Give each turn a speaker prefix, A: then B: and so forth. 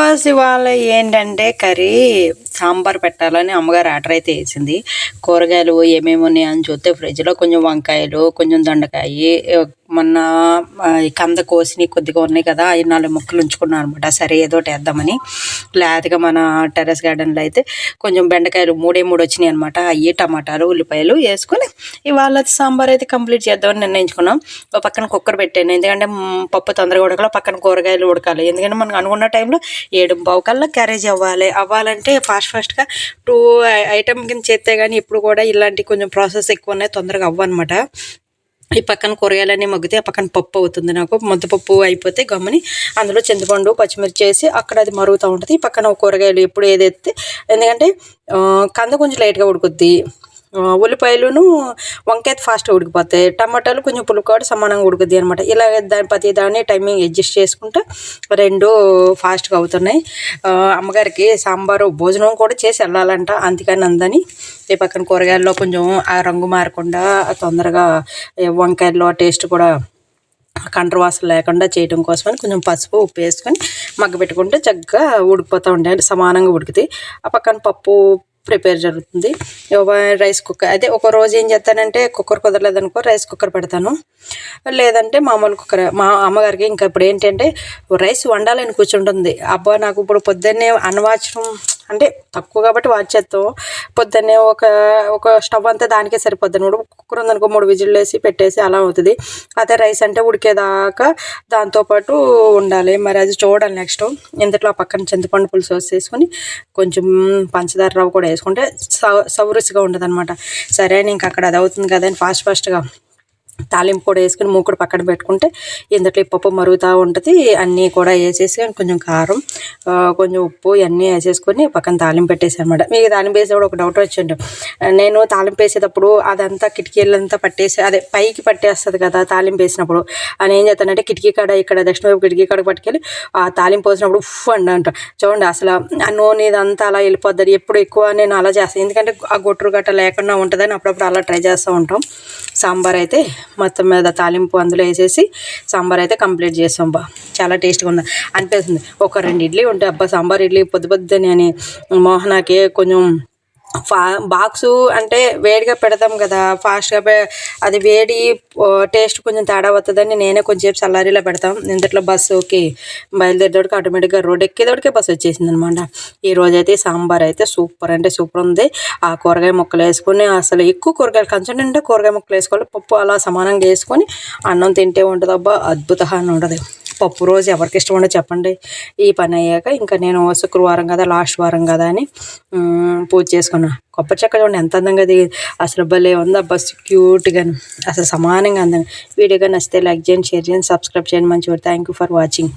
A: First ఇవాళ ఏంటంటే curry sambar పెట్టాలని అమ్మగారు ఆర్డర్ అయితే వేసింది. కూరగాయలు ఏమేమి ఉన్నాయని చూస్తే ఫ్రిడ్జ్లో కొంచెం వంకాయలు కొంచెం దొండకాయ మొన్న ఈ కంద కోసిని కొద్దిగా ఉన్నాయి కదా అవి నాలుగు ముక్కలు ఉంచుకున్నాను అనమాట సరే ఏదో ఒకటి వేద్దామని. లేతగా మన టెర్రస్ గార్డెన్లో అయితే కొంచెం బెండకాయలు మూడే మూడు వచ్చినాయి అనమాట అవి టమాటాలు ఉల్లిపాయలు వేసుకొని ఇవాళ సాంబార్ అయితే కంప్లీట్ చేద్దామని నిర్ణయించుకున్నాం. ఒక పక్కన కుక్కర్ పెట్టాను. ఎందుకంటే పప్పు తొందరగా ఉడకాలి పక్కన కూరగాయలు ఉడకాలి. ఎందుకంటే మనకు అనుకున్న టైంలో ఏడు పావు కల్లా క్యారేజ్ అవ్వాలి. అవ్వాలంటే ఫాస్ట్ ఫాస్ట్గా టూ ఐటమ్ కింద చేస్తే కానీ ఇప్పుడు కూడా ఇలాంటి కొంచెం ప్రాసెస్ ఎక్కువ ఉన్నాయి తొందరగా అవ్వనమాట ఈ పక్కన కూరగాయలన్నీ మగ్గితే ఆ పక్కన పప్పు అవుతుంది నాకు. ముద్దపప్పు అయిపోతే గమ్మని అందులో చింతపండు పచ్చిమిర్చి వేసి అక్కడ అది మరుగుతూ ఉంటుంది. ఈ పక్కన కూరగాయలు ఎప్పుడు ఏదైతే ఎందుకంటే కంద కొంచెం లైట్గా ఉడుకుద్ది. ఉల్లిపాయలును వంకాయ ఫాస్ట్గా ఉడికిపోతాయి. టమాటాలు కొంచెం పులుకాడు సమానంగా ఉడుకుద్ది అనమాట ఇలా దాని ప్రతి దాన్ని టైమింగ్ అడ్జస్ట్ చేసుకుంటూ రెండు ఫాస్ట్గా అవుతున్నాయి. అమ్మగారికి సాంబారు భోజనం కూడా చేసి వెళ్ళాలంట. అందుకని అందని ఈ పక్కన కూరగాయల్లో కొంచెం ఆ రంగు మారకుండా తొందరగా వంకాయల్లో టేస్ట్ కూడా కంట్రవాసన లేకుండా చేయడం కోసమని కొంచెం పసుపు ఉప్పు వేసుకొని మగ్గ పెట్టుకుంటే చక్కగా ఉడికిపోతూ ఉంటాయి అంటే సమానంగా ఉడికితే ఆ పక్కన పప్పు ప్రిపేర్ జరుగుతుంది. రైస్ కుక్కర్ అదే ఒక రోజు ఏం చేస్తానంటే కుక్కర్ కుదరలేదనుకో రైస్ కుక్కర్ పెడతాను. లేదంటే మామూలు కుక్కర్ మా అమ్మగారికి ఇంకా ఇప్పుడు ఏంటంటే రైస్ వండాలని కూర్చుంటుంది. అబ్బా నాకు ఇప్పుడు పొద్దున్నే అన్నవాచడం అంటే తక్కువ కాబట్టి వాచేస్తాం పొద్దున్నే ఒక ఒక స్టవ్ అంతా దానికే సరిపోద్ది. మూడు కుక్కర్ ఉందనుకో మూడు విజిల్ వేసి పెట్టేసి అలా అవుతుంది. అదే రైస్ అంటే ఉడికేదాకా దాంతోపాటు ఉండాలి. మరి అది చూడాలి నెక్స్ట్. ఇంతట్లో ఆ పక్కన చింతపండు పులుసు వేసేసుకొని కొంచెం పంచదార రవ్వ కూడా వేసుకుంటే సౌ సౌరుసిగా ఉంటుంది అనమాట సరే అని ఇంక అక్కడ అది అవుతుంది కదా అని ఫాస్ట్ ఫాస్ట్గా తాలింపు కూడా వేసుకుని మూకుడు పక్కన పెట్టుకుంటే ఇందులో పప్పు మరుగుతూ ఉంటుంది అన్నీ కూడా వేసేసి కొంచెం కారం కొంచెం ఉప్పు ఇవన్నీ వేసేసుకొని పక్కన తాలింపు పెట్టేసి అనమాట మీకు తాలింపు వేసేటప్పుడు ఒక డౌట్ వచ్చిండు నేను తాలింపు వేసేటప్పుడు అదంతా కిటికీలంతా పట్టేసి అదే పైకి పట్టేస్తుంది కదా తాలింపు వేసినప్పుడు. అని ఏం చేస్తానంటే కిటికీ కాడ ఇక్కడ దక్షిణ వైపు కిటికీ కాడ పట్టుకెళ్ళి ఆ తాలింపు పోసినప్పుడు ఉఫ్ అండి అంట చూడండి అసలు ఆ నూనె ఇదంతా అలా వెళ్ళిపోద్ది. ఎప్పుడు ఎక్కువ నేను అలా చేస్తాను ఎందుకంటే ఆ గొట్టురు గట్ట లేకుండా ఉంటుందని అప్పుడప్పుడు అలా ట్రై చేస్తూ ఉంటాం. సాంబార్ అయితే మొత్తం మీద తాలింపు అందులో వేసేసి సాంబార్ అయితే కంప్లీట్ చేస్తాం బా. చాలా టేస్ట్గా ఉంది. అనిపిస్తుంది. ఒక రెండు ఇడ్లీ ఉంటే అబ్బా సాంబార్ ఇడ్లీ పొద్దు పొద్దునే అని మోహనాకే కొంచెం ఫా బాక్సు అంటే వేడిగా పెడతాం కదా ఫాస్ట్గా అది వేడి టేస్ట్ కొంచెం తేడా వస్తుందని నేనే కొంచెం చల్లారిలో పెడతాం. ఇంతట్లో బస్సుకి బయలుదేరేటోడికి ఆటోమేటిక్గా రోడ్ ఎక్కేటోడికే బస్సు వచ్చేసింది అనమాట ఈ అయితే సాంబార్ అయితే సూపర్ అంటే సూపర్ ఉంది. ఆ కూరగాయ ముక్కలు వేసుకొని అసలు ఎక్కువ కూరగాయలు కంచం అంటే కూరగాయ ముక్కలు వేసుకోవాలి పప్పు అలా సమానంగా వేసుకొని అన్నం తింటే ఉంటుంది అబ్బా అద్భుతంగా ఉంటుంది పప్పు రోజు ఎవరికి ఇష్టం ఉండదు చెప్పండి. ఈ పని అయ్యాక ఇంకా నేను శుక్రవారం కదా లాస్ట్ వారం కదా అని పూజ చేసుకున్నా. కొబ్బరి చెక్క చూడండి ఎంత అందంగా దిగి అసలు భలే ఉంది బస్ క్యూట్గా అసలు సమానంగా అందంగా. వీడియోగా నచ్చితే లైక్ చేయండి షేర్ చేయండి సబ్స్క్రైబ్ చేయండి మంచిగా థ్యాంక్ యూ ఫర్ వాచింగ్